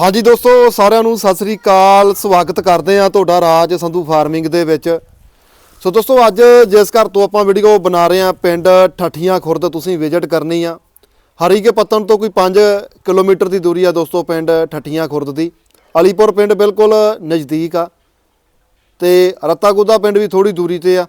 ਹਾਂਜੀ ਦੋਸਤੋ, ਸਾਰਿਆਂ ਨੂੰ ਸਤਿ ਸ੍ਰੀ ਅਕਾਲ। ਸਵਾਗਤ ਕਰਦੇ ਆ ਤੁਹਾਡਾ ਰਾਜ ਸੰਧੂ ਫਾਰਮਿੰਗ ਦੇ ਵਿੱਚ। ਸੋ ਦੋਸਤੋ, ਅੱਜ ਜਿਸ ਘਰ ਤੋਂ ਆਪਾਂ ਵੀਡੀਓ ਬਣਾ ਰਹੇ ਆ ਪਿੰਡ ਠੱਠੀਆਂ ਖੁਰਦ, ਤੁਸੀਂ ਵਿਜ਼ਿਟ ਕਰਨੀ ਆ। ਹਰੀਕੇ ਪੱਤਨ ਤੋਂ ਕੋਈ 5 ਕਿਲੋਮੀਟਰ ਦੀ ਦੂਰੀ ਆ ਦੋਸਤੋ, ਪਿੰਡ ਠੱਠੀਆਂ ਖੁਰਦ ਦੀ। ਅਲੀਪੁਰ ਪਿੰਡ ਬਿਲਕੁਲ ਨਜ਼ਦੀਕ ਆ। ਤੇ ਰਤਾਗੁੱਦਾ ਪਿੰਡ ਵੀ ਥੋੜੀ ਦੂਰੀ ਤੇ ਆ।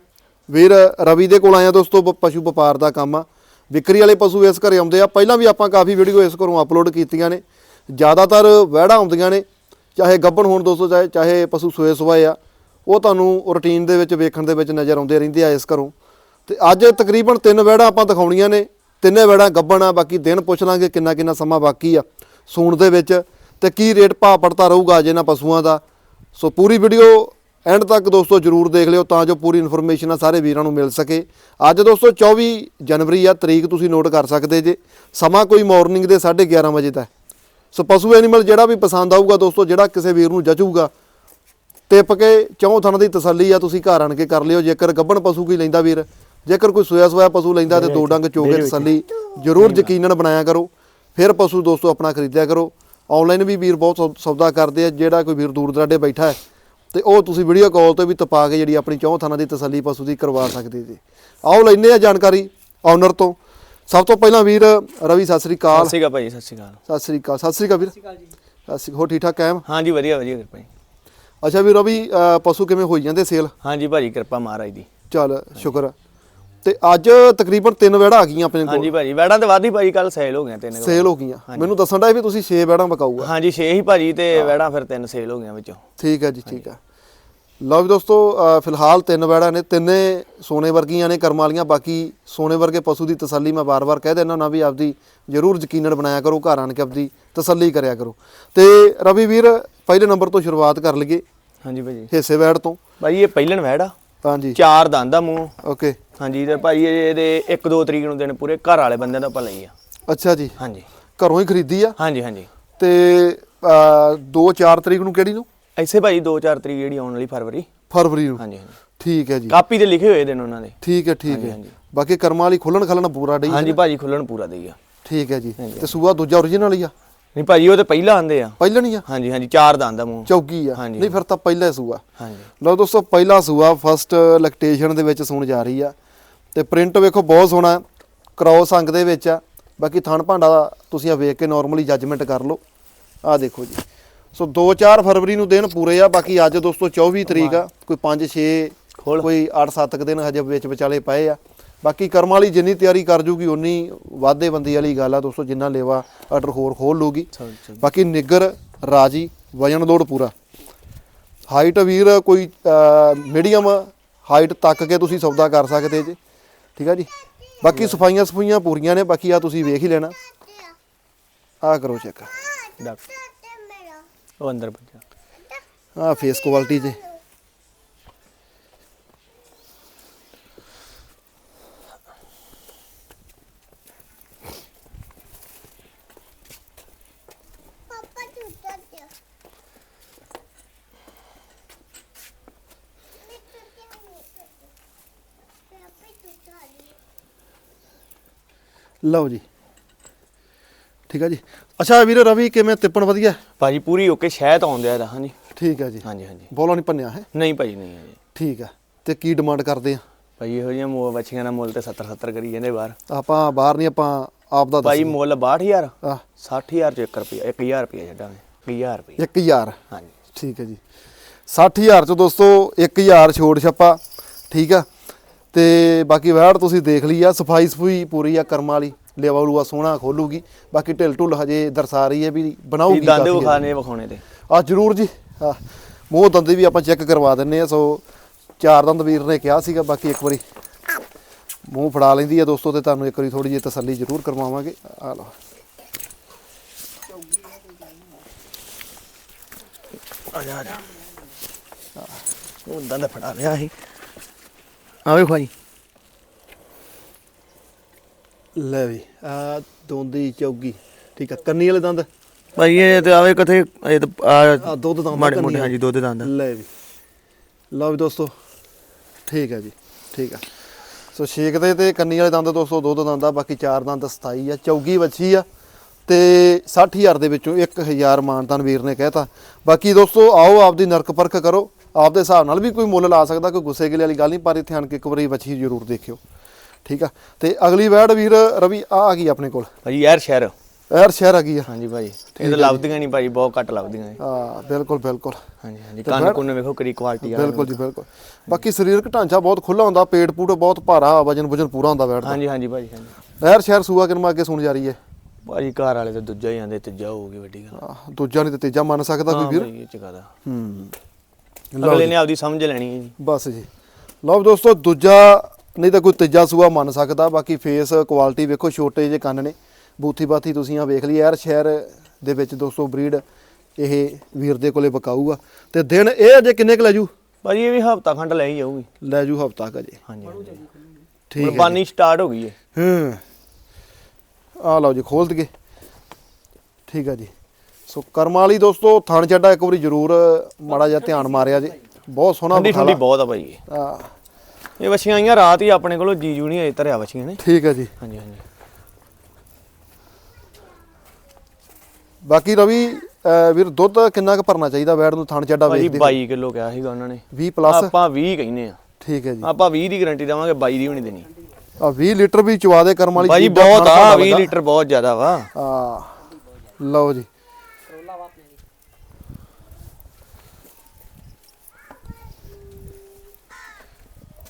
ਵੀਰ ਰਵੀ ਦੇ ਕੋਲ ਆਇਆ ਦੋਸਤੋ, ਪ- ਪਸ਼ੂ ਵਪਾਰ ਦਾ ਕੰਮ ਆ। ਵਿਕਰੀ ਵਾਲੇ ਪਸ਼ੂ ਇਸ ਘਰੇ ਆਉਂਦੇ ਆ। ਪਹਿਲਾਂ ਵੀ ਆਪਾਂ ਕਾਫੀ ਵੀਡੀਓ ਇਸ ਘਰੋਂ ਅਪਲੋਡ ਕੀਤੀਆਂ ਨੇ। ਜ਼ਿਆਦਾਤਰ ਵਹਿੜਾ ਆਉਂਦੀਆਂ ਨੇ, ਚਾਹੇ ਗੱਬਣ ਹੋਣ ਦੋਸਤੋ, ਚਾਹੇ ਚਾਹੇ ਪਸ਼ੂ ਸੋਏ ਸਵਾਏ ਆ, ਉਹ ਤੁਹਾਨੂੰ ਰੁਟੀਨ ਦੇ ਵਿੱਚ ਵੇਖਣ ਦੇ ਵਿੱਚ ਨਜ਼ਰ ਆਉਂਦੇ ਰਹਿੰਦੇ ਆ ਇਸ ਘਰੋਂ। ਤੇ ਅੱਜ ਤਕਰੀਬਨ ਤਿੰਨ ਵਹਿੜਾ ਆਪਾਂ ਦਿਖਾਉਣੀਆਂ ਨੇ, ਤਿੰਨੇ ਵਹਿੜਾ ਗੱਬਣ ਆ, ਬਾਕੀ ਦਿਨ ਪੁੱਛ ਲਾਂਗੇ ਕਿੰਨਾ ਕਿੰਨਾ ਸਮਾਂ ਬਾਕੀ ਆ ਸੂਣ ਦੇ ਵਿੱਚ ਤੇ ਕੀ ਰੇਟ ਭਾਅ ਪੜਤਾ ਰਹੂਗਾ ਅੱਜ ਇਹਨਾਂ ਪਸ਼ੂਆਂ ਦਾ। ਸੋ ਪੂਰੀ ਵੀਡੀਓ ਐਂਡ ਤੱਕ ਦੋਸਤੋ ਜਰੂਰ ਦੇਖ ਲਿਓ ਤਾਂ ਜੋ ਪੂਰੀ ਇਨਫੋਰਮੇਸ਼ਨ ਆ ਸਾਰੇ ਵੀਰਾਂ ਨੂੰ ਮਿਲ ਸਕੇ। ਅੱਜ ਦੋਸਤੋ 24 ਜਨਵਰੀ ਆ, ਤਰੀਕ ਤੁਸੀਂ ਨੋਟ ਕਰ ਸਕਦੇ ਜੇ। ਸਮਾਂ ਕੋਈ ਮਾਰਨਿੰਗ ਦੇ 11:30 ਵਜੇ ਦਾ ਸੋ ਪਸ਼ੂ ਐਨੀਮਲ ਜਿਹੜਾ ਵੀ ਪਸੰਦ ਆਊਗਾ ਦੋਸਤੋ ਜਿਹੜਾ ਕਿਸੇ ਵੀਰ ਨੂੰ ਜਚੂਗਾ ਟਿਪ ਕੇ ਚੌਂ ਥਣ ਦੀ ਤਸੱਲੀ ਆ ਤੁਸੀਂ ਘਰ ਆਣ ਕੇ ਕਰ ਲਿਓ। ਜੇਕਰ ਗੱਬਣ ਪਸ਼ੂ ਕੋਈ ਲੈਂਦਾ ਵੀਰ ਜੇਕਰ ਕੋਈ ਸੋਇਆ ਸੋਇਆ ਪਸ਼ੂ ਲੈਂਦਾ ਤੇ ਦੋ ਡੰਗ ਚੋ ਕੇ ਤਸੱਲੀ ਜਰੂਰ ਯਕੀਨਨ ਬਣਾਇਆ ਕਰੋ। ਫਿਰ ਪਸ਼ੂ ਦੋਸਤੋ ਆਪਣਾ ਖਰੀਦਿਆ ਕਰੋ। ਆਨਲਾਈਨ ਵੀ ਵੀਰ ਬਹੁਤ ਸੌਦਾ ਕਰਦੇ ਆ ਜਿਹੜਾ ਕੋਈ ਵੀਰ ਦੂਰ ਦਰਾਡੇ ਬੈਠਾ ਹੈ ਤੇ ਉਹ ਤੁਸੀਂ ਵੀਡੀਓ ਕਾਲ ਤੇ ਵੀ ਤਪਾ ਕੇ ਜਿਹੜੀ ਆਪਣੀ ਚੌਂ ਥਾਨਾਂ ਦੀ ਤਸੱਲੀ ਪਸ਼ੂ ਦੀ ਕਰਵਾ ਸਕਦੇ ਜੀ। ਆਓ ਲੈਨੇ ਆ ਜਾਣਕਾਰੀ ਓਨਰ ਤੋਂ। ਸਭ ਤੋਂ ਪਹਿਲਾਂ ਵੀਰ ਰਵੀ ਸਤਿ ਸ੍ਰੀ ਅਕਾਲ। ਸਤਿ ਸ਼੍ਰੀ ਅਕਾਲ ਭਾਈ ਸਤਿ ਸ਼੍ਰੀ ਅਕਾਲ। ਸਤਿ ਸ੍ਰੀ ਅਕਾਲ। ਸਤਿ ਸ੍ਰੀ ਅਕਾਲ ਵੀਰ। ਸਤਿ ਸ੍ਰੀ ਹੋ ਠੀਕ ਠਾਕ ਕਾਇਮ? ਹਾਂਜੀ ਵਧੀਆ ਵਧੀਆ ਕਿਰਪਾ ਜੀ ਅੱਛਾ ਵੀਰ ਰਵੀ ਪਸ਼ੂ ਕਿਵੇਂ ਹੋਈ ਜਾਂਦੇ ਸੇਲ? ਹਾਂਜੀ ਭਾਜੀ ਕਿਰਪਾ ਮਹਾਰਾਜ ਦੀ। ਚੱਲ ਸ਼ੁਕਰ। ਤੇ ਅੱਜ ਤਕਰੀਬਨ ਤਿੰਨ ਵੜਾ ਆ ਗਈਆਂ ਆਪਣੇ ਕੋਲ। ਹਾਂਜੀ ਭਾਜੀ ਵੈੜਾਂ ਤੇ ਵਾਦੀ ਭਾਜੀ ਕੱਲ ਸੇਲ ਹੋ ਗਈਆਂ ਤਿੰਨ ਸੇਲ ਹੋ ਗਈਆਂ। ਮੈਨੂੰ ਦੱਸਣ ਦਾ ਵੀ ਤੁਸੀਂ 6 ਵੜਾ ਬਕਾਊ ਆ ਹਾਂਜੀ 6 ਹੀ ਭਾਜੀ ਤੇ ਵੈੜਾਂ ਫਿਰ ਤਿੰਨ ਸੇਲ ਹੋ ਗਈਆਂ ਵਿੱਚੋਂ। ਠੀਕ ਹੈ ਜੀ ਠੀਕ ਹੈ। ਲਓ ਵੀ ਦੋਸਤੋ ਫਿਲਹਾਲ ਤਿੰਨ ਵੜਾ ਨੇ ਤਿੰਨੇ ਸੋਨੇ ਵਰਗੀਆਂ ਨੇ ਕਰਮ ਵਾਲੀਆਂ ਬਾਕੀ ਸੋਨੇ ਵਰਗੇ ਪਸ਼ੂ ਦੀ ਤਸੱਲੀ ਮੈਂ ਵਾਰ-ਵਾਰ ਕਹਿ ਦੇਣਾ ਨਾ ਵੀ ਆਪਦੀ ਜ਼ਰੂਰ ਯਕੀਨਨ ਬਣਾਇਆ ਕਰੋ ਘਰ ਆਣ ਕੇ ਆਪਦੀ ਤਸੱਲੀ ਕਰਿਆ ਕਰੋ। ਤੇ ਰਵੀ ਵੀਰ ਪਹਿਲੇ ਨੰਬਰ ਤੋਂ ਸ਼ੁਰੂਆਤ ਕਰ ਲਈਏ। ਹਾਂਜੀ ਭਾਜੀ ਹਿੱਸੇ ਵੈੜ ਤੋਂ। ਭਾਜੀ ਇਹ ਪਹਿਲਣ ਵੈੜਾ ਹਾਂਜੀ। ਚਾਰ ਦੰਦ ਆ ਮੂੰਹ। ਓਕੇ। ਹਾਂਜੀ ਤੇ ਭਾਜੀ ਇਹ- ਇਹਦੇ 1-2 ਤਰੀਕ ਨੂੰ ਦਿਨ ਪੂਰੇ ਘਰ ਵਾਲੇ ਬੰਦਿਆਂ ਦਾ ਆਪਾਂ ਲਈ ਆ। ਅੱਛਾ ਜੀ। ਹਾਂਜੀ। ਘਰੋਂ ਹੀ ਖਰੀਦੀ ਆ। ਹਾਂਜੀ ਹਾਂਜੀ। ਤੇ 2-4 ਤਰੀਕ ਨੂੰ ਕਿਹੜੀ ਨੂੰ? ਐਸੇ ਭਾਜੀ 2-4 ਤਰੀਕ ਜਿਹੜੀ ਆਉਣ ਵਾਲੀ ਫਰਵਰੀ। ਫਰਵਰੀ ਨੂੰ? ਹਾਂਜੀ ਹਾਂਜੀ। ਠੀਕ ਹੈ ਜੀ। ਕਾਪੀ ਤੇ ਲਿਖੇ ਹੋਏ ਦਿਨ ਉਹਨਾਂ ਦੇ। ਠੀਕ ਹੈ ਠੀਕ ਹੈ। ਬਾਕੀ ਕਰਮਾਂ ਵਾਲੀ ਖੁੱਲਣ ਖਲਣ ਪੂਰਾ ਡਈ ਹਾਂਜੀ ਭਾਜੀ ਖੁੱਲਣ ਪੂਰਾ ਦੇਈ ਆ। ਠੀਕ ਹੈ ਜੀ। ਤੇ ਸੂਆ ਦੂਜਾ ਓਰੀਜਨਲ ਹੀ ਆ? ਨਹੀਂ ਭਾਜੀ ਉਹ ਤੇ ਪਹਿਲਾਂ ਆਂਦੇ ਆ। ਪਹਿਲਾਂ ਨਹੀਂ ਆ? ਹਾਂਜੀ ਹਾਂਜੀ ਚਾਰ ਦੰਦ ਆ ਮੂੰਹ। ਚੌਗੀ ਆ। ਨਹੀਂ ਫਿਰ ਤਾਂ ਪਹਿਲਾ ਸੂਆ। ਹਾਂਜੀ। ਲਓ ਦੋਸਤੋ ਪਹਿਲਾ ਸੂਆ ਫਸਟ ਲੈਕਟੇਸ਼ਨ ਦੇ ਵਿੱਚ ਸੂਣ ਜਾ ਰਹੀ ਆ। ਤੇ ਪ੍ਰਿੰਟ ਵੇਖੋ ਬਹੁਤ ਸੋਹਣਾ ਕ੍ਰੋਸ ਅੰਗ ਦੇ ਵਿੱਚ ਆ। ਬਾਕੀ ਥਣ ਭਾਂਡਾ ਦਾ ਤੁਸੀਂ ਆ ਵੇਖ ਕੇ ਨਾਰਮਲੀ ਜੱਜਮੈਂਟ ਕਰ ਲਓ। ਆ ਦੇਖੋ ਜੀ। ਸੋ 2-4 ਫਰਵਰੀ ਨੂੰ ਦਿਨ ਪੂਰੇ ਆ ਬਾਕੀ ਅੱਜ ਦੋਸਤੋ 24 ਤਰੀਕ ਆ ਕੋਈ 5-6 ਖੋਲ। ਕੋਈ 8-7 ਦਿਨ ਹਜੇ ਵਿੱਚ ਵਿਚਾਲੇ ਪਏ ਆ। ਬਾਕੀ ਕਰਮ ਵਾਲੀ ਜਿੰਨੀ ਤਿਆਰੀ ਕਰ ਜੂਗੀ ਉਨੀ ਵਾਧੇ ਬੰਦੀ ਵਾਲੀ ਗੱਲ ਆ ਦੋਸਤੋ ਜਿੰਨਾ ਲੇਵਾ ਆਰਡਰ ਹੋਰ ਖੋਲ ਲੂਗੀ। ਬਾਕੀ ਨਿੱਗਰ ਰਾਜੀ ਵਜਨ ਲੋਡ ਪੂਰਾ। ਹਾਈਟ ਵੀਰ ਕੋਈ ਮੀਡੀਅਮ ਹਾਈਟ ਤੱਕ ਕੇ ਤੁਸੀਂ ਸੌਦਾ ਕਰ ਸਕਦੇ ਜੀ। ਠੀਕ ਆ ਜੀ? ਬਾਕੀ ਸਫਾਈਆਂ ਸਫਾਈਆਂ ਪੂਰੀਆਂ ਨੇ ਬਾਕੀ ਆ ਤੁਸੀਂ ਵੇਖ ਹੀ ਲੈਣਾ। ਆ ਕਰੋ ਚੈੱਕ ਡਾਕਟਰ। ਉਹ ਅੰਦਰ ਬੱਜਾ ਆ ਫੇਸ ਕੁਆਲਿਟੀ ਜੇ ਪਾਪਾ ਚੁੱਟਾ ਤੇ ਮੈਂ ਚੁੱਟਿਆ ਨਹੀਂ ਪਾਪਾ ਚੁੱਟਾ ਨਹੀਂ ਲਓ ਜੀ। ਠੀਕ ਆ ਜੀ। ਅੱਛਾ ਵੀਰ ਰਵੀ ਕਿਵੇਂ? ਤਿੱਪਣ ਵਧੀਆ? ਭਾਜੀ ਪੂਰੀ ਓਕੇ ਸ਼ਹਿਦ ਆਉਂਦਿਆ ਇਹਦਾ ਹਾਂਜੀ ਠੀਕ ਹੈ ਜੀ। ਹਾਂਜੀ ਹਾਂਜੀ। ਬੋਲਾ ਨਹੀਂ ਭੰਨਿਆ ਹੈ? ਨਹੀਂ ਭਾਜੀ ਨਹੀਂ ਹੈ ਜੀ। ਠੀਕ ਆ। ਤੇ ਕੀ ਡਿਮਾਂਡ ਕਰਦੇ ਆ? ਭਾਜੀ ਇਹੋ ਜਿਹੀਆਂ ਮੋ ਬੱਚੀਆਂ ਦਾ ਮੁੱਲ ਤੇ 70 70 ਕਰੀ ਜਾਂਦੇ ਬਾਹਰ। ਆਪਾਂ ਬਾਹਰ ਨਹੀਂ ਆਪਾਂ ਆਪ ਦਾ ਭਾਜੀ ਮੁੱਲ 62000 ਆ 60000 ਚ 1 ਰੁਪਿਆ 1000 ਰੁਪਿਆ ਛੱਡਾਂਗੇ। 1000 ਰੁਪਿਆ 1000 ਹਾਂਜੀ। ਠੀਕ ਹੈ ਜੀ। 60000 ਚ ਦੋਸਤੋ 1000 ਛੋੜ ਛੱਪਾ। ਠੀਕ ਆ। ਤੇ ਬਾਕੀ ਵੈੜ ਤੁਸੀਂ ਦੇਖ ਲਈ ਆ ਸਫ਼ਾਈ ਸਫੂਈ ਪੂਰੀ ਆ ਕਰਮਾਂ ਵਾਲੀ। ਲੇਵਾ ਲੂਆ ਸੋਹਣਾ ਖੋਲੂਗੀ। ਬਾਕੀ ਢਿੱਲ ਢੁੱਲ ਹਜੇ ਦਰਸਾ ਰਹੀ ਹੈ ਵੀ ਬਣਾਉਗੀ ਦੰਦ ਵਿਖਾਣੇ ਵਿਖਾਉਣੇ ਤੇ। ਆ ਜਰੂਰ ਜੀ। ਮੂੰਹ ਦੰਦੇ ਵੀ ਆਪਾਂ ਚੈੱਕ ਕਰਵਾ ਦਿੰਨੇ ਆ ਸੋ ਚਾਰ ਦੰਦ ਵੀਰ ਨੇ ਕਿਹਾ ਸੀਗਾ ਬਾਕੀ ਇੱਕ ਵਾਰੀ ਮੂੰਹ ਫੜਾ ਲੈਂਦੀ ਆ ਦੋਸਤੋ ਤੇ ਤੁਹਾਨੂੰ ਇੱਕ ਵਾਰੀ ਥੋੜੀ ਜਿਹੀ ਤਸੱਲੀ ਜ਼ਰੂਰ ਕਰਵਾਵਾਂਗੇ। ਆ ਲਓ। ਆ ਜਾ ਆ ਜਾ। ਉਹ ਦੰਦ ਫੜਾ ਲਿਆ ਸੀ। ਆ ਵੇਖੋ ਭਾਜੀ ਲੈ ਵੀ ਆ ਦੋਂਦੀ ਚੌਗੀ ਠੀਕ ਆ ਕੰਨੀ ਵਾਲੇ ਦੰਦ? ਭਾਜੀ ਇਹ ਤੇ ਆਵੇ ਕਿਥੇ ਇਹ ਤਾਂ ਆ ਦੁੱਧ ਦੰਦ ਮਾੜੇ ਮੋਟੇ। ਹਾਂਜੀ ਦੁੱਧ ਦੰਦ। ਲੈ ਵੀ। ਲਓ ਵੀ ਦੋਸਤੋ ਠੀਕ ਹੈ ਜੀ ਠੀਕ ਆ। ਸੋ ਛੇਕ ਦੇ ਤੇ ਕੰਨੀ ਵਾਲੇ ਦੰਦ ਦੋਸਤੋ ਦੋ ਦੋ ਦੰਦ ਆ ਬਾਕੀ ਚਾਰ ਦੰਦ 27 ਆ ਚੌਗੀ ਵੱਛੀ ਆ ਤੇ 60000 ਦੇ ਵਿੱਚੋਂ 1000 ਮਾਨਤਾਨ ਵੀਰ ਨੇ ਕਹਿਤਾ। ਬਾਕੀ ਦੋਸਤੋ ਆਓ ਆਪਦੀ ਨਰਕ ਪਰਖ ਕਰੋ ਆਪਦੇ ਹਿਸਾਬ ਨਾਲ ਵੀ ਕੋਈ ਮੁੱਲ ਲਾ ਸਕਦਾ ਕੋਈ ਗੁੱਸੇ ਗਿਲੇ ਵਾਲੀ ਗੱਲ ਨਹੀਂ ਪਰ ਇੱਥੇ ਆਣ ਕੇ ਇੱਕ ਵਾਰੀ ਬੱਚੀ ਜ਼ਰੂਰ ਦੇਖਿਓ। ਠੀਕ ਆ? ਤੇ ਅਗਲੀ ਵੈੜ ਵੀਰ ਰਵੀ ਆ ਆ ਗਈ ਆਪਣੇ ਕੋਲ। ਭਾਜੀ ਯਾਰ ਸ਼ਹਿਰ। ਐਰ ਸ਼ਹਿਰ ਆ ਗਈ ਆ। ਹਾਂਜੀ ਭਾਜੀ ਇਹ ਤਾਂ ਲੱਭਦੀਆਂ ਨਹੀਂ ਭਾਜੀ ਬਹੁਤ ਘੱਟ ਲੱਭਦੀਆਂ। ਹਾਂ ਬਿਲਕੁਲ ਬਿਲਕੁਲ। ਹਾਂਜੀ ਹਾਂਜੀ। ਕੰਨ ਕੁੰਨ ਵੇਖੋ ਕਿਹੜੀ ਕੁਆਲਿਟੀ ਆ। ਬਿਲਕੁਲ ਜੀ ਬਿਲਕੁਲ। ਬਾਕੀ ਸਰੀਰਕ ਢਾਂਚਾ ਬਹੁਤ ਖੁੱਲਾ ਹੁੰਦਾ ਪੇਟ ਪੂਟ ਬਹੁਤ ਭਾਰਾ ਵਜਨ ਵਜਨ ਪੂਰਾ ਹੁੰਦਾ ਵੈੜ ਦਾ। ਹਾਂਜੀ ਹਾਂਜੀ ਭਾਜੀ ਹਾਂਜੀ। ਐਰ ਸ਼ਹਿਰ ਸੂਆ ਕਿਨਮਾ ਅੱਗੇ ਸੁਣ ਜਾ ਰਹੀ ਹੈ ਭਾਜੀ ਘਰ ਵਾਲੇ ਤਾਂ ਦੂਜਾ ਹੀ ਆਂਦੇ ਤੀਜਾ ਹੋਊਗੀ ਵੱਡੀ ਗੱਲ। ਦੂਜਾ ਨਹੀਂ ਤੇ ਤੀਜਾ ਮੰਨ ਸਕਦਾ ਕੋਈ ਹਾਂ ਵੀਰ? ਭਾਈ ਇਹ ਚਕਾਦਾ ਹੂੰ। ਅਗਲੇ ਨੇ ਆਪਦੀ ਸਮਝ ਲੈਣੀ ਹੈ ਜੀ। ਬਸ ਜੀ। ਲਓ ਦੋਸਤੋ ਦੂਜਾ ਨਹੀਂ ਤਾਂ ਕੋਈ ਤੀਜਾ ਸੂਆ ਮੰਨ ਸਕਦਾ ਬਾਕੀ ਫੇਸ ਕੁਆਲਿਟੀ ਵੇਖੋ ਛੋਟੇ ਜਿਹੇ ਕੰਨ ਨੇ। ਬੂਥੀ ਬਾਥੀ ਤੁਸੀਂ ਆ ਵੇਖ ਲਈ ਯਾਰ ਸ਼ਹਿਰ ਦੇ ਵਿੱਚ ਦੋਸਤੋ ਬਰੀਡ ਇਹ ਵੀਰ ਦੇ ਕੋਲੇ ਬਕਾਊਗਾ ਤੇ ਦਿਨ ਇਹ ਅਜੇ ਕਿੰਨੇ ਕੁ ਲੈ ਜੂ? ਭਾਜੀ ਇਹ ਵੀ ਹਫਤਾ ਖੰਡ ਲੈ ਹੀ ਜਾਊਗੀ। ਲੈ ਜੂ ਹਫਤਾ ਕ ਅਜੇ। ਹਾਂਜੀ ਠੀਕ ਹੈ ਸਟਾਰਟ ਹੋ ਗਈ ਹੈ ਹੂੰ। ਆ ਲਓ ਜੀ ਖੋਲ ਦਈਏ। ਠੀਕ ਆ ਜੀ। ਸੋ ਕਰਮ ਵਾਲੀ ਦੋਸਤੋ ਥਣ ਚੱਡਾ ਇੱਕ ਵਾਰੀ ਜ਼ਰੂਰ ਮਾੜਾ ਜਿਹਾ ਧਿਆਨ ਮਾਰਿਆ ਜੀ। ਬਹੁਤ ਸੋਹਣਾ ਠੰਡੀ ਠੰਡੀ ਬਖਾਲਾ ਬਹੁਤ ਆ ਇਹ। ਆ ਇਹ ਵਛੀਆਂ ਆਈਆਂ ਰਾਤ ਹੀ ਆਪਣੇ ਕੋਲੋਂ ਜੀਜੂ ਨਹੀਂ ਅਜੇ ਧਰਿਆ ਵਛੀਆਂ ਨੇ। ਠੀਕ ਹੈ ਜੀ। ਹਾਂਜੀ ਹਾਂਜੀ। ਬਾਕੀ ਰਵੀ ਅਹ ਵੀਰ ਦੁੱਧ ਕਿੰਨਾ ਕੁ ਭਰਨਾ ਚਾਹੀਦਾ ਵੈੜ ਨੂੰ ਥਣ ਚੱਡਾ ਭਾਜੀ ਵੇਖਦੇ 22 ਕਿਲੋ ਕਿਹਾ ਸੀਗਾ ਉਹਨਾਂ ਨੇ। 20 ਪਲੱਸ ਆਪਾਂ 20 ਕਹਿੰਦੇ ਆ ਠੀਕ ਹੈ ਜੀ। ਆਪਾਂ 20 ਦੀ ਗਾਰੰਟੀ ਦੇਵਾਂਗੇ 22 ਦੀ ਵੀ ਨਹੀਂ ਦੇਣੀ। ਆ 20 ਲੀਟਰ ਵੀ ਚਵਾ ਦੇ ਕਰਮ ਵਾਲੀ ਭਾਜੀ ਚੀਜ਼ ਦਾ ਬਹੁਤ ਥਣ ਆ ਤੁਹਾਡਾ 20 ਲੱਗਾ। ਲੀਟਰ ਬਹੁਤ ਜ਼ਿਆਦਾ ਵਾ। ਆ ਲਓ ਜੀ।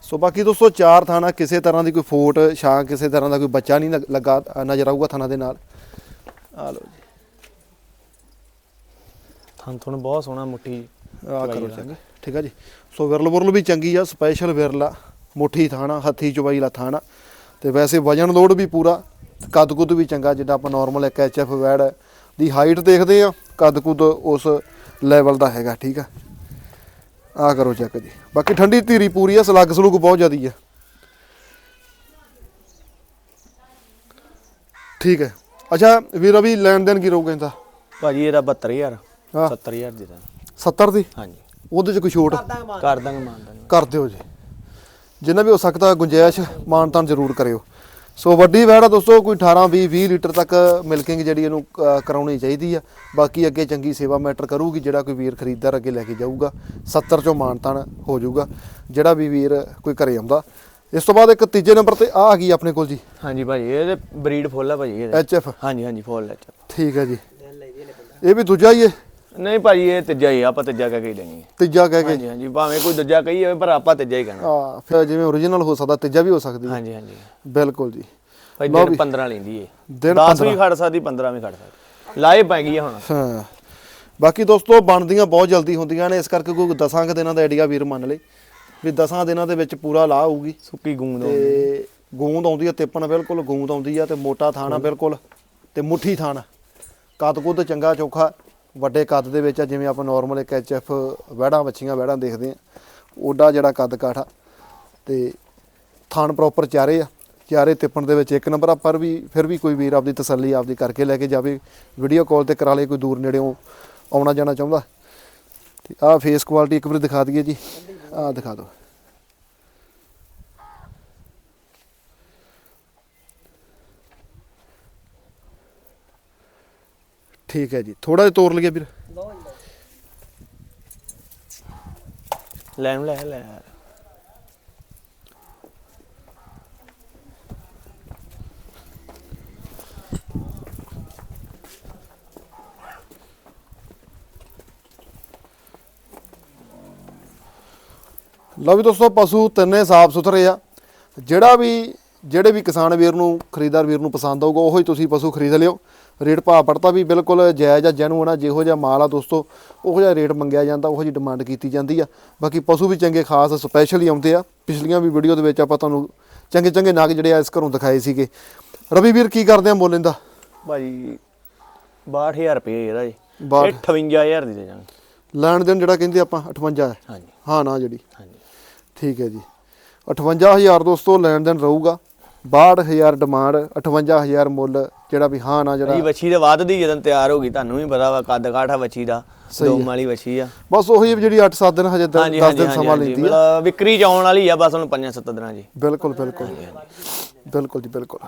ਸੋ ਬਾਕੀ ਦੋਸਤੋ ਚਾਰ ਥਾਣਾ ਕਿਸੇ ਤਰ੍ਹਾਂ ਦੀ ਕੋਈ ਫੋਟ ਛਾਂ ਕਿਸੇ ਤਰ੍ਹਾਂ ਦਾ ਕੋਈ ਬੱਚਾ ਨਹੀਂ ਲੱਗ- ਨਜ਼ਰ ਆਊਗਾ ਥਾਣਾ ਦੇ ਨਾਲ। ਆ ਲਓ ਜੀ। ਥਣ ਥਣ ਬਹੁਤ ਸੋਹਣਾ ਮੁੱਠੀ ਆ ਕਰੋ। ਚੰਗਾ। ਠੀਕ ਆ ਜੀ। ਸੋ ਵਿਰਲ ਵੁਰਲ ਵੀ ਚੰਗੀ ਆ ਸਪੈਸ਼ਲ ਵਿਰਲਾ ਮੁੱਠੀ ਥਾਣਾ ਹੱਥੀ ਚਵਾਈ ਲਾ ਥਾਣਾ। ਤੇ ਵੈਸੇ ਵਜਨ ਲੋਡ ਵੀ ਪੂਰਾ ਕੱਦ ਕੁੱਦ ਵੀ ਚੰਗਾ ਜਿੱਦਾਂ ਆਪਾਂ ਨਾਰਮਲ ਇੱਕ ਐਚਐਫ ਵੈੜ ਦੀ ਹਾਈਟ ਦੇਖਦੇ ਆ ਕੱਦ ਕੁੱਦ ਉਸ ਲੈਵਲ ਦਾ ਹੈਗਾ ਠੀਕ ਆ। ਆ ਕਰੋ ਚੈੱਕ ਜੀ। ਬਾਕੀ ਠੰਡੀ ਧੀਰੀ ਪੂਰੀ ਆ ਸਲੱਗ ਸਲੂਗ ਬਹੁਤ ਜ਼ਿਆਦੀ ਆ। ਠੀਕ ਹੈ। ਅੱਛਾ ਵੀਰ ਅਭੀ ਲੈਣ ਦੇਣ ਕੀ ਰਹੂਗਾ ਇਹਦਾ? ਭਾਜੀ ਇਹਦਾ 72000 ਹਾਂ। 70000 ਦੇ ਦਾਂ 70 ਦੀ? ਹਾਂਜੀ। ਉਹਦੇ ਚ ਕੋਈ ਛੋਟ? ਕਰ ਦਾਂਗੇ ਮਾਨਦਾਨ ਕਰ ਦਿਓ ਜੀ। ਜਿੰਨਾ ਵੀ ਹੋ ਸਕਦਾ ਗੁੰਜਾਇਸ਼ ਮਾਨਤਾਨ ਜ਼ਰੂਰ ਕਰਿਓ। ਸੋ ਵੱਡੀ ਵੈੜ ਆ ਦੋਸਤੋ ਕੋਈ 18 20 20 ਲੀਟਰ ਤੱਕ ਮਿਲਕਿੰਗ ਜਿਹੜੀ ਇਹਨੂੰ ਕਰਾਉਣੀ ਚਾਹੀਦੀ ਆ। ਬਾਕੀ ਅੱਗੇ ਚੰਗੀ ਸੇਵਾ ਮੈਟਰ ਕਰੂਗੀ ਜਿਹੜਾ ਕੋਈ ਵੀਰ ਖਰੀਦਦਾਰ ਅੱਗੇ ਲੈ ਕੇ ਜਾਊਗਾ। 70 ਚੋਂ ਮਾਨਤਾਨ ਹੋ ਜਾਊਗਾ ਜਿਹੜਾ ਵੀ ਵੀਰ ਕੋਈ ਘਰੇ ਆਉਂਦਾ। ਇਸ ਤੋਂ ਬਾਅਦ ਇੱਕ ਤੀਜੇ ਨੰਬਰ ਤੇ ਆ ਆ ਗਈ ਆਪਣੇ ਕੋਲ ਜੀ। ਹਾਂਜੀ ਭਾਜੀ ਇਹਦੇ ਬਰੀਡ ਫੁੱਲ ਆ ਭਾਜੀ ਇਹਦੇ। ਐਚਐਫ ਹਾਂਜੀ ਹਾਂਜੀ ਫੁੱਲ ਐਚ ਠੀਕ ਹੈ ਜੀ। ਇਹ ਵੀ ਦੂਜਾ ਹੀ ਹੈ ਨਹੀਂ ਭਾਜੀ ਇਹ ਤੀਜਾ ਹੀ ਆ, ਆਪਾਂ ਤੀਜਾ ਕਹਿ ਕੇ ਹੀ ਲੈਣੀ ਹੈ। ਤੀਜਾ ਕਹਿ ਕੇ? ਹਾਂਜੀ ਹਾਂਜੀ ਭਾਵੇਂ ਕੋਈ ਦੂਜਾ ਕਹੀ ਜਾਵੇ ਪਰ ਆਪਾਂ ਤੀਜਾ ਹੀ ਕਹਿਣਾ। ਆ ਫਿਰ ਜਿਵੇਂ ਓਰੀਜਨਲ ਹੋ ਸਕਦਾ ਤੀਜਾ ਵੀ ਹੋ ਸਕਦੀ ਹੈ। ਹਾਂਜੀ ਹਾਂਜੀ। ਬਿਲਕੁਲ ਜੀ। ਭਾਈ ਦਿਨ ਵੀ। 15 ਲੈਂਦੀ ਏ। ਦਿਨ 10 ਵੀ ਖੜ ਸਕਦੀ 15 ਵੀ ਖੜ ਸਕਦੀ। ਲਾਏ ਪੈ ਗਈ ਆ ਹੁਣ। ਹਾਂ। ਬਾਕੀ ਦੋਸਤੋ ਬਣਦੀਆਂ ਬਹੁਤ ਜਲਦੀ ਹੁੰਦੀਆਂ ਨੇ ਇਸ ਕਰਕੇ ਕੋਈ ਦਸਾਂ ਕੁ ਦਿਨਾਂ ਦਾ ਆਈਡੀਆ ਵੀਰ ਮੰਨ ਲੇ। ਵੀ ਦਸਾਂ ਦਿਨਾਂ ਦੇ ਵਿੱਚ ਪੂਰਾ ਲਾਹ ਆਊਗੀ। ਸੁੱਕੀ ਗੂੰਦ ਤੇ ਗੂੰਦ ਆਉਂਦੀ ਆ ਤਿੱਪਣ ਬਿਲਕੁਲ ਗੂੰਦ ਆਉਂਦੀ ਆ ਤੇ ਮੋਟਾ ਥਾਣਾ ਬਿਲਕੁਲ ਤੇ ਮੁੱਠੀ ਥਾਣਾ। ਕੱਦ ਕੁੱਦ ਚੰਗਾ ਚੋਖਾ। ਵੱਡੇ ਕੱਦ ਦੇ ਵਿੱਚ ਆ, ਜਿਵੇਂ ਆਪਾਂ ਨਾਰਮਲ ਇੱਕ ਐਚਐਫ ਵਹਿੜਾਂ ਵੱਛੀਆਂ ਵਹਿੜਾਂ ਦੇਖਦੇ ਆ ਓਡਾ ਜਿਹੜਾ ਕੱਦ ਕਾਠਾ ਤੇ ਥਾਣ ਪ੍ਰੋਪਰ ਚਾਰੇ ਆ, ਚਾਰੇ ਤਿੱਪਣ ਦੇ ਵਿੱਚ ਇੱਕ ਨੰਬਰ ਆ, ਪਰ ਵੀ, ਫਿਰ ਵੀ ਕੋਈ ਵੀਰ ਆਪਦੀ ਤਸੱਲੀ ਆਪਦੀ ਕਰਕੇ ਲੈ ਕੇ ਜਾਵੇ ਵੀਡੀਓ ਕਾਲ ਤੇ ਕਰਾ ਲੇ ਕੋਈ ਦੂਰ ਨੇੜਿਓਂ ਆਉਣਾ ਜਾਣਾ ਚਾਹੁੰਦਾ। ਤੇ ਆਹ ਫੇਸ ਕੁਆਲਿਟੀ ਇੱਕ ਵਾਰੀ ਦਿਖਾ ਦਈਏ ਜੀ। ਆਹ ਦਿਖਾ ਦਿਓ। ਠੀਕ ਹੈ ਜੀ। ਥੋੜਾ ਜਿਹਾ ਤੋੜ ਲਈਏ ਵੀਰ। ਲੈ ਨੂੰ ਲੈ ਲੈ। ਲਓ ਵੀ ਦੋਸਤੋ ਪਸ਼ੂ ਤਿੰਨੇ ਸਾਫ਼ ਸੁਥਰੇ ਆ। ਜਿਹੜਾ ਵੀ ਜਿਹੜੇ ਵੀ ਕਿਸਾਨ ਵੀਰ ਨੂੰ ਖਰੀਦਦਾਰ ਵੀਰ ਨੂੰ ਪਸੰਦ ਆਊਗਾ ਉਹੋ ਹੀ ਤੁਸੀਂ ਪਸ਼ੂ ਖਰੀਦ ਲਿਓ। ਰੇਟ ਭਾਅ ਪੜਤਾ ਵੀ ਬਿਲਕੁਲ ਜਾਇਜ਼ ਆ ਜੈਨੂਨ ਆ ਜਿਹੋ ਜਿਹਾ ਮਾਲ ਆ ਦੋਸਤੋ ਉਹੋ ਜਿਹਾ ਰੇਟ ਮੰਗਿਆ ਜਾਂਦਾ ਉਹੋ ਜਿਹੀ ਡਿਮਾਂਡ ਕੀਤੀ ਜਾਂਦੀ ਆ। ਬਾਕੀ ਪਸ਼ੂ ਵੀ ਚੰਗੇ ਖਾਸ ਸਪੈਸ਼ਲ ਆਉਂਦੇ ਆ। ਪਿਛਲੀਆਂ ਵੀ ਵੀਡੀਓ ਦੇ ਵਿੱਚ ਆਪਾਂ ਤੁਹਾਨੂੰ ਚੰਗੇ ਚੰਗੇ ਨਾਗ ਜਿਹੜੇ ਆ ਇਸ ਘਰੋਂ ਦਿਖਾਏ ਸੀਗੇ। ਰਵੀ ਵੀਰ ਕੀ ਕਰਦੇ ਆ ਮੁੱਲ ਇਹਦਾ ਭਾਜੀ 62000 ਰੁਪਏ ਇਹਦਾ ਜੀ। ਬਾਹਠ। ਇਹ 58000 ਦੀ ਦੇ ਜਾਵਾਂਗੇ ਲੈਣ ਦੇਣ ਜਿਹੜਾ ਕਹਿੰਦੇ ਆਪਾਂ 58 ਹੈ। ਹਾਂਜੀ। ਹਾਂ ਨਾ ਜਿਹੜੀ। ਹਾਂਜੀ। ਠੀਕ ਹੈ ਜੀ। 58000 ਦੋਸਤੋ ਲੈਣ ਦੇਣ ਰਹੂਗਾ। 62000 ਡਿਮਾਂਡ 58000 ਮੁੱਲ ਜਿਹੜਾ ਵੀ ਹਾਂ ਨਾ ਜਿਹੜਾ। ਵੱਛੀ ਦੇ ਵੱਧ ਦੀ ਜਦੋਂ ਤਿਆਰ ਹੋ ਗਈ ਤੁਹਾਨੂੰ ਵੀ ਪਤਾ ਵਾ ਕੱਦ ਕਾਠਾ ਵੱਛੀ ਦਾ ਦੋਮ। ਵਾਲੀ ਵੱਛੀ ਆ। ਬਸ ਉਹੀ ਜਿਹੜੀ 8-7 ਦਿਨ ਹਜੇ 10 ਹਾਂਜੀ ਹਾਂਜੀ ਦਿਨ ਸਮਾਂ ਹਾਂਜੀ ਲੈਂਦੀ ਆ। ਵਿਕਰੀ ਚ ਆਉਣ ਵਾਲੀ ਆ ਬਸ ਹੁਣ 5-7 ਦਿਨਾਂ ਜੀ ਬਿਲਕੁਲ ਬਿਲਕੁਲ। ਬਿਲਕੁਲ ਜੀ ਬਿਲਕੁਲ।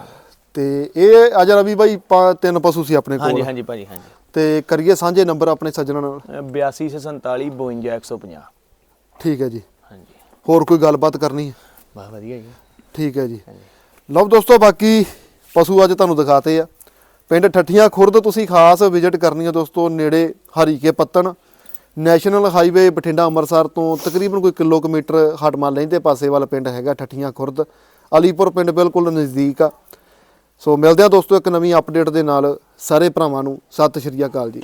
ਤੇ ਇਹ ਅਜਾ ਰਵੀ ਬਾਈ ਤਿੰਨ ਪਸ਼ੂ ਸੀ ਆਪਣੇ ਹਾਂਜੀ ਕੋਲ। ਹਾਂਜੀ ਭਾਜੀ ਹਾਂਜੀ। ਤੇ ਕਰੀਏ ਸਾਂਝੇ ਨੰਬਰ ਆਪਣੇ ਸੱਜਣਾਂ ਨਾਲ। 82 47 52 150 ਠੀਕ ਹੈ ਜੀ। ਹਾਂਜੀ। ਹੋਰ ਕੋਈ ਗੱਲਬਾਤ ਕਰਨੀ ਹੈ? ਬਹੁਤ ਵਧੀਆ ਜੀ। ਠੀਕ ਹੈ ਜੀ। ਲਓ ਦੋਸਤੋ, ਬਾਕੀ ਪਸ਼ੂ ਅੱਜ ਤੁਹਾਨੂੰ ਦਿਖਾਤੇ ਆ। ਪਿੰਡ ਠੱਠੀਆਂ ਖੁਰਦ ਤੁਸੀਂ ਖਾਸ ਵਿਜ਼ਿਟ ਕਰਨੀ ਆ ਦੋਸਤੋ, ਨੇੜੇ ਹਰੀਕੇ ਪੱਤਣ। ਨੈਸ਼ਨਲ ਹਾਈਵੇ ਬਠਿੰਡਾ ਅੰਮ੍ਰਿਤਸਰ ਤੋਂ ਤਕਰੀਬਨ ਕੋਈ ਕਿਲੋਮੀਟਰ ਹਟਮਾ ਲੈਂਦੇ ਪਾਸੇ ਵਾਲਾ ਪਿੰਡ ਹੈਗਾ ਠੱਠੀਆਂ ਖੁਰਦ। ਅਲੀਪੁਰ ਪਿੰਡ ਬਿਲਕੁਲ ਨਜ਼ਦੀਕ ਆ। ਸੋ ਮਿਲਦੇ ਆ ਦੋਸਤੋ ਇੱਕ ਨਵੀਂ ਅਪਡੇਟ ਦੇ ਨਾਲ। ਸਾਰੇ ਭਰਾਵਾਂ ਨੂੰ ਸਤਿ ਸ਼੍ਰੀ ਅਕਾਲ ਜੀ।